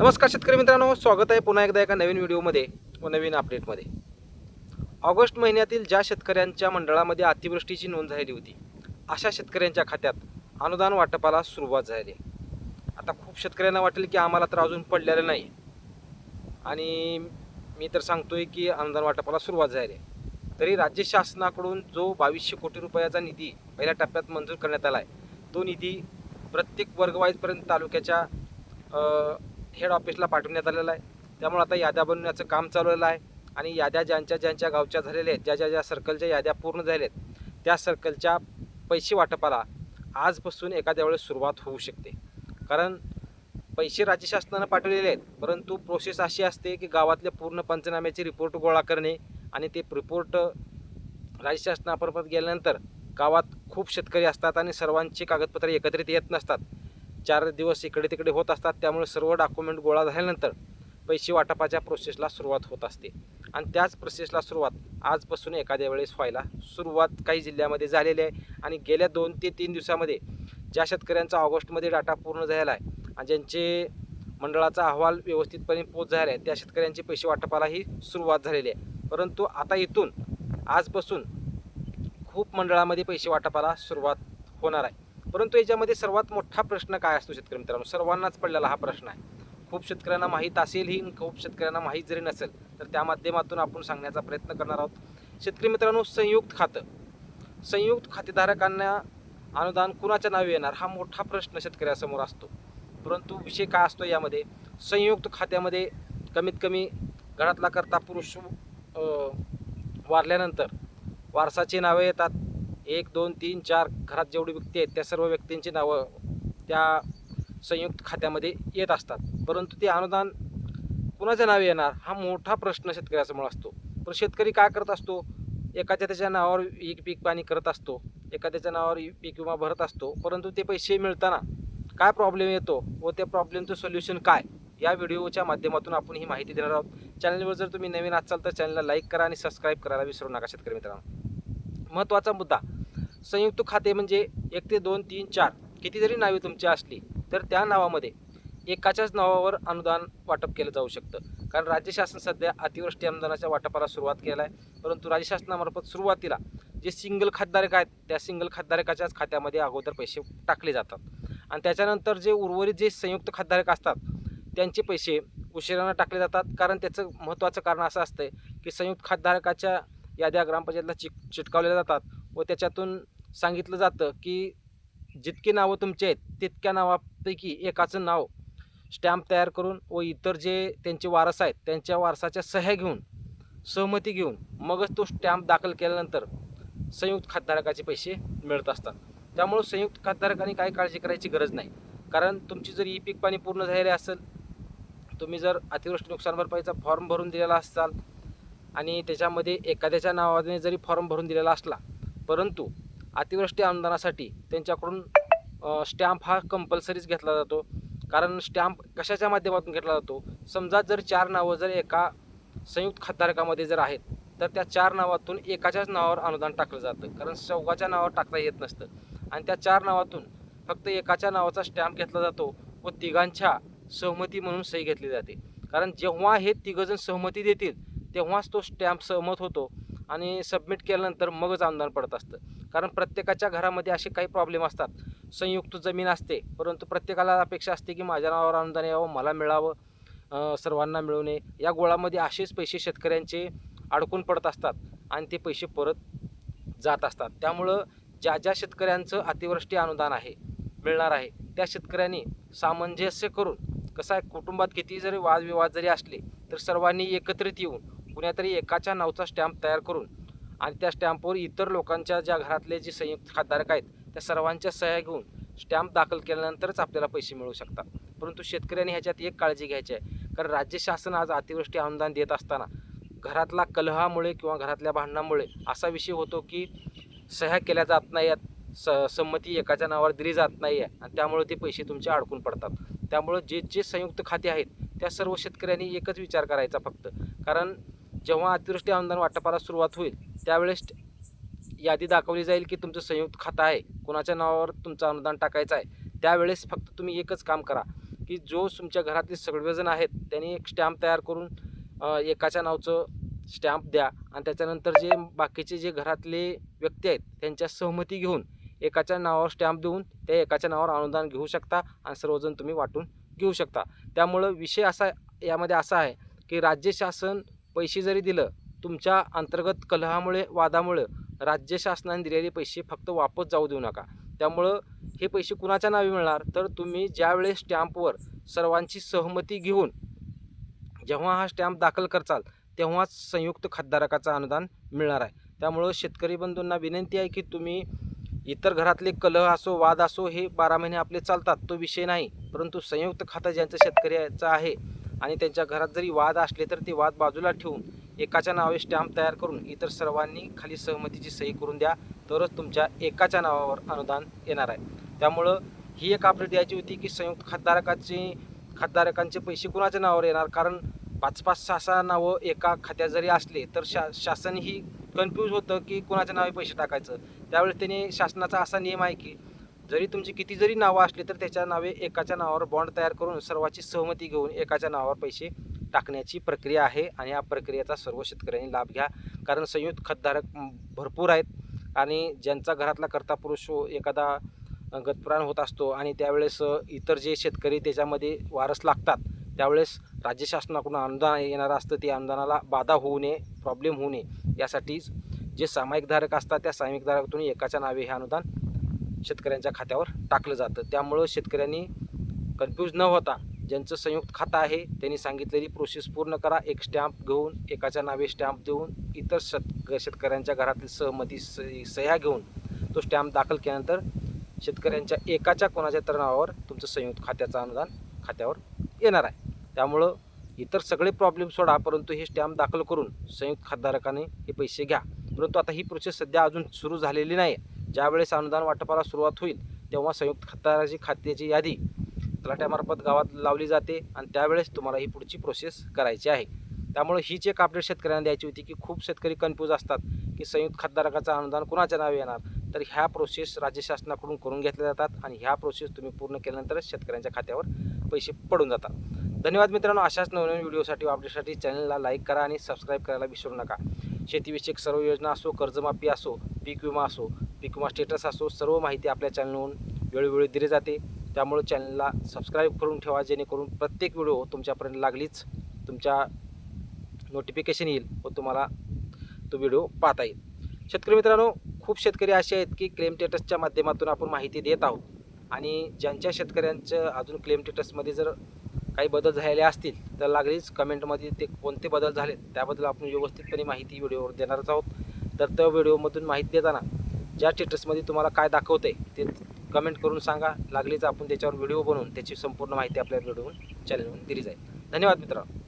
नमस्कार शेतकरी मित्रांनो स्वागत आहे पुन्हा एकदा एका नवीन व्हिडिओमध्ये व नवीन अपडेटमध्ये ऑगस्ट महिन्यातील ज्या शेतकऱ्यांच्या मंडळामध्ये अतिवृष्टीची नोंद झालेली होती अशा शेतकऱ्यांच्या खात्यात अनुदान वाटपाला सुरुवात झाली. आता खूप शेतकऱ्यांना वाटेल की आम्हाला तर अजून पडलेलं नाही. आणि मी तर सांगतोय की अनुदान वाटपाला सुरुवात झाली. आहे तरी राज्य शासनाकडून जो बावीसशे कोटी रुपयाचा निधी पहिल्या टप्प्यात मंजूर करण्यात आला आहे तो निधी प्रत्येक वर्गवाईजपर्यंत तालुक्याच्या हेड ऑफिसला पाठवण्यात आलेला आहे. त्यामुळे आता याद्या बनवण्याचं काम चालवलेलं आहे. आणि याद्या ज्यांच्या ज्यांच्या गावच्या झालेल्या आहेत ज्या ज्या ज्या सर्कलच्या याद्या पूर्ण झाल्या आहेत त्या सर्कलच्या पैसे वाटपाला आजपासून एखाद्या वेळेस सुरुवात होऊ शकते. कारण पैसे राज्य शासनानं पाठवलेले आहेत परंतु प्रोसेस अशी असते की गावातल्या पूर्ण पंचनाम्याचे रिपोर्ट गोळा करणे आणि ते रिपोर्ट राज्य शासनामार्फत गेल्यानंतर गावात खूप शेतकरी असतात आणि सर्वांची कागदपत्रे एकत्रित येत नसतात. चार दिवस इकडे तिकडे होत असतात त्यामुळे सर्व डॉक्युमेंट गोळा झाल्यानंतर पैसे वाटपाच्या प्रोसेसला सुरुवात होत असते. आणि त्याच प्रोसेसला सुरुवात आजपासून एखाद्या वेळेस व्हायला सुरुवात काही जिल्ह्यामध्ये झालेली आहे. आणि गेल्या दोन ते तीन दिवसामध्ये ज्या शेतकऱ्यांचा ऑगस्टमध्ये डाटा पूर्ण झालेला आहे आणि ज्यांचे मंडळाचा अहवाल व्यवस्थितपणे पोच झाला आहे त्या शेतकऱ्यांचे पैसे वाटपालाही सुरुवात झालेली आहे. परंतु आता इथून आजपासून खूप मंडळामध्ये पैसे वाटपाला सुरुवात होणार आहे. परंतु याच्यामध्ये सर्वात मोठा प्रश्न काय असतो शेतकरी मित्रांनो? सर्वांनाच पडलेला हा प्रश्न आहे. खूप शेतकऱ्यांना माहीत असेलही खूप शेतकऱ्यांना माहीत जरी नसेल तर त्या माध्यमातून आपण सांगण्याचा प्रयत्न करणार आहोत. शेतकरी मित्रांनो संयुक्त खातं. संयुक्त खातेधारकांना अनुदान कुणाच्या नावे येणार? हा मोठा प्रश्न शेतकऱ्यासमोर असतो. परंतु विषय काय असतो यामध्ये? संयुक्त खात्यामध्ये कमीत कमी घरातला करता पुरुष वारल्यानंतर वारसाची नावे येतात. एक दोन तीन चार घरात जेवढी व्यक्ती आहेत त्या सर्व व्यक्तींची नावं त्या संयुक्त खात्यामध्ये येत असतात. परंतु ते अनुदान कुणाच्या नावे येणार? हा मोठा प्रश्न शेतकऱ्यासमोर असतो. पण शेतकरी काय करत असतो? एखाद्या त्याच्या नावावर एक पीक पाणी करत असतो. एखाद्याच्या नावावर पीक विमा भरत असतो. परंतु ते पैसे मिळताना काय प्रॉब्लेम येतो व त्या प्रॉब्लेमचं सोल्युशन काय? या व्हिडिओच्या माध्यमातून आपण ही माहिती देणार आहोत. चॅनलवर जर तुम्ही नवीन असाल तर चॅनलला लाईक करा आणि सबस्क्राईब करायला विसरू नका शेतकरी मित्रांनो. महत्त्वाचा मुद्दा. संयुक्त खाते म्हणजे एक ते दोन तीन चार किती जरी नावे तुमची असली तर त्या नावामध्ये एकाच्याच नावावर अनुदान वाटप केलं जाऊ शकतं. कारण राज्य शासन सध्या अतिवृष्टी अनुदानाच्या वाटपाला सुरुवात केला आहे परंतु राज्य शासनामार्फत सुरुवातीला जे सिंगल खातधारक आहेत त्या सिंगल खातधारकाच्याच खात्यामध्ये अगोदर पैसे टाकले जातात. आणि त्याच्यानंतर जे उर्वरित जे संयुक्त खातधारक असतात त्यांचे पैसे उशिरानं टाकले जातात. कारण त्याचं महत्त्वाचं कारण असं असतं की संयुक्त खातधारकाच्या याद्या ग्रामपंचायतला चिक चिटकावल्या जातात व त्याच्यातून सांगितलं जातं की जितकी नावं तुमची आहेत तितक्या नावापैकी एकाचं नाव स्टॅम्प तयार करून व इतर जे त्यांचे वारस आहेत त्यांच्या वारसाच्या सह्या घेऊन सहमती घेऊन मगच तो स्टॅम्प दाखल केल्यानंतर संयुक्त खातधारकाचे पैसे मिळत असतात. त्यामुळं संयुक्त खातधारकांनी काही काळजी करायची गरज नाही. कारण तुमची जर ई पीक पाणी पूर्ण झालेले असेल तुम्ही जर अतिवृष्टी नुकसान भरपाईचा फॉर्म भरून दिलेला असाल आणि त्याच्यामध्ये एखाद्याच्या नावाने जरी फॉर्म भरून दिलेला असला परंतु अतिवृष्टी अनुदानासाठी त्यांच्याकडून स्टॅम्प हा कंपल्सरीच घेतला जातो. कारण स्टॅम्प कशाच्या माध्यमातून घेतला जातो? समजा जर चार नावं जर एका संयुक्त खातधारकामध्ये जर आहेत तर त्या चार नावातून एकाच्याच नावावर अनुदान टाकलं जातं. कारण चौघाच्या नावावर टाकता येत नसतं. आणि त्या चार नावातून फक्त एकाच्या नावाचा स्टॅम्प घेतला जातो व तिघांच्या सहमती म्हणून सही घेतली जाते. कारण जेव्हा हे तिघंजण सहमती देतील तेव्हाच तो स्टॅम्प सहमत होतो आणि सबमिट केल्यानंतर मगच अनुदान पडत असतं. कारण प्रत्येकाच्या घरामध्ये असे काही प्रॉब्लेम असतात. संयुक्त जमीन असते परंतु प्रत्येकाला अपेक्षा असते की माझ्या नावावर अनुदान यावं मला मिळावं सर्वांना मिळू नये या गोळामध्ये असेच पैसे शेतकऱ्यांचे अडकून पडत असतात आणि ते पैसे परत जात असतात. त्यामुळं ज्या ज्या शेतकऱ्यांचं अतिवृष्टी अनुदान आहे मिळणार आहे त्या शेतकऱ्यांनी सामंजस्य करून कसं आहे कुटुंबात किती जरी वादविवाद जरी असले तर सर्वांनी एकत्रित येऊन कुण्यातरी एकाच्या नावचा स्टॅम्प तयार करून आणि त्या स्टॅम्पवर इतर लोकांच्या ज्या घरातले जे संयुक्त खातधारक आहेत त्या सर्वांच्या सह्या घेऊन स्टॅम्प दाखल केल्यानंतरच आपल्याला पैसे मिळू शकतात. परंतु शेतकऱ्यांनी ह्याच्यात एक काळजी घ्यायची आहे. कारण राज्य शासन आज अतिवृष्टी अनुदान देत असताना घरातला कलहामुळे किंवा घरातल्या भांडणामुळे असा विषय होतो की सह्या केल्या जात नाही आहेत स संमती एकाच्या नावावर दिली जात नाही आहे आणि त्यामुळे ते पैसे तुमचे अडकून पडतात. त्यामुळं जे जे संयुक्त खाते आहेत त्या सर्व शेतकऱ्यांनी एकच विचार करायचा फक्त. कारण जेव्हा अतिवृष्टी अनुदान वाटपाला सुरुवात होईल त्यावेळेस यादी दाखवली जाईल की तुमचं संयुक्त खातं आहे. कोणाच्या नावावर तुमचं अनुदान टाकायचं आहे? त्यावेळेस फक्त तुम्ही एकच काम करा की जो तुमच्या घरातले सगळेजण आहेत त्यांनी एक स्टॅम्प तयार करून एकाच्या नावचं स्टॅम्प द्या आणि त्याच्यानंतर जे बाकीचे जे घरातले व्यक्ती आहेत त्यांच्या सहमती घेऊन एकाच्या नावावर स्टॅम्प देऊन त्या एकाच्या नावावर अनुदान घेऊ शकता आणि सर्वजण तुम्ही वाटून घेऊ शकता. त्यामुळं विषय असा यामध्ये असा आहे की राज्य शासन पैसे जरी दिलं तुमच्या अंतर्गत कलहामुळे वादामुळे राज्य शासनाने दिलेले पैसे फक्त वापस जाऊ देऊ नका. त्यामुळं हे पैसे कुणाच्या नावे मिळणार? तर तुम्ही ज्यावेळेस स्टॅम्पवर सर्वांची सहमती घेऊन जेव्हा हा स्टॅम्प दाखल करचाल तेव्हाच संयुक्त खातधारकाचं अनुदान मिळणार आहे. त्यामुळं शेतकरी बंधूंना विनंती आहे की तुम्ही इतर घरातले कलह असो वाद असो हे बारा महिने आपले चालतात तो विषय नाही. परंतु संयुक्त खातं ज्यांचं शेतकऱ्याचं आहे आणि त्यांच्या घरात जरी वाद असले तर ते वाद बाजूला ठेवून एकाच्या नावे स्टॅम्प तयार करून इतर सर्वांनी खाली सहमतीची सही करून द्या तरच तुमच्या एकाच्या नावावर अनुदान येणार आहे. त्यामुळं ही एक अपडेट द्यायची होती की संयुक्त खातधारकाचे खातधारकांचे पैसे कुणाच्या नावावर येणार? कारण पाच पाच सहा सहा नावं एका खात्यात जरी असले तर शा शासन ही कन्फ्यूज होतं की कुणाच्या नावे पैसे टाकायचं. त्यावेळेस त्याने शासनाचा असा नियम आहे की जरी तुमची किती जरी नावं असली तर त्याच्या नावे एकाच्या नावावर बॉन्ड तयार करून सर्वाची सहमती घेऊन एकाच्या नावावर पैसे टाकण्याची प्रक्रिया आहे आणि या प्रक्रियेचा सर्व शेतकऱ्यांनी लाभ घ्या. कारण संयुक्त खतधारक भरपूर आहेत आणि ज्यांचा घरातला कर्ता पुरुष हो एखादा गतप्राण होत असतो आणि त्यावेळेस इतर जे शेतकरी त्याच्यामध्ये वारस लागतात त्यावेळेस राज्य शासनाकडून अनुदान येणारं असतं ते अनुदानाला बाधा होऊ नये प्रॉब्लेम होऊ नये. यासाठीच जे सामायिक धारक असतात त्या सामायिक धारकातून एकाच्या नावे हे अनुदान शेतकऱ्यांच्या खात्यावर टाकलं जातं. त्यामुळं शेतकऱ्यांनी कन्फ्यूज न होता ज्यांचं संयुक्त खातं आहे त्यांनी सांगितलेली प्रोसेस पूर्ण करा. एक स्टॅम्प घेऊन एकाच्या नावे स्टॅम्प देऊन इतर शेत शेतकऱ्यांच्या घरातील सहमती सह्या घेऊन तो स्टॅम्प दाखल केल्यानंतर शेतकऱ्यांच्या एकाच्या कोणाच्या तर नावावर तुमचं संयुक्त खात्याचं अनुदान खात्यावर येणार आहे. त्यामुळं इतर सगळे प्रॉब्लेम सोडा परंतु हे स्टॅम्प दाखल करून संयुक्त खातधारकाने हे पैसे घ्या. परंतु आता ही प्रोसेस सध्या अजून सुरू झालेली नाही ज्यावेळेस अनुदान वाटपाला सुरुवात होईल तेव्हा संयुक्त खातदाराची खात्याची यादी तलाट्यामार्फत गावात लावली जाते आणि त्यावेळेस तुम्हाला ही पुढची प्रोसेस करायची आहे. त्यामुळे हीच एक अपडेट शेतकऱ्यांना द्यायची होती की खूप शेतकरी कन्फ्यूज असतात की संयुक्त खातधारकाचं अनुदान कुणाच्या नावे येणार? तर ह्या प्रोसेस राज्य शासनाकडून करून घेतल्या जातात आणि ह्या प्रोसेस तुम्ही पूर्ण केल्यानंतरच शेतकऱ्यांच्या खात्यावर पैसे पडून जातात. धन्यवाद मित्रांनो अशाच नवनवीन व्हिडिओसाठी अपडेटसाठी चॅनलला लाईक करा आणि सबस्क्राईब करायला विसरू नका. शेतीविषयक सर्व योजना असो कर्जमाफी असो पीक विमा असो पीक विमा स्टेटस असो सर्व माहिती आपल्या चॅनलवरून वेळोवेळी दिली जाते. त्यामुळे चॅनलला सबस्क्राईब करून ठेवा जेणेकरून प्रत्येक व्हिडिओ तुमच्यापर्यंत लागलीच तुमच्या नोटिफिकेशन येईल व तुम्हाला तो व्हिडिओ पाहता येईल. शेतकरी मित्रांनो खूप शेतकरी असे आहेत की क्लेम टेटसच्या माध्यमातून आपण माहिती देत आहोत. आणि ज्यांच्या शेतकऱ्यांचं अजून क्लेम टेटसमध्ये जर काही बदल झालेले असतील तर लागलीच कमेंटमध्ये ते कोणते बदल झालेत त्याबद्दल आपण व्यवस्थितपणे माहिती व्हिडिओवर देणारच आहोत. तर त्या व्हिडिओमधून माहिती देताना ज्या स्टेटसमध्ये तुम्हाला काय दाखवतं आहे ते कमेंट करून सांगा. लागलीच आपण त्याच्यावर व्हिडिओ बनवून त्याची संपूर्ण माहिती आपल्या व्हिडिओ चॅनलवरून दिली जाईल. धन्यवाद मित्रांनो.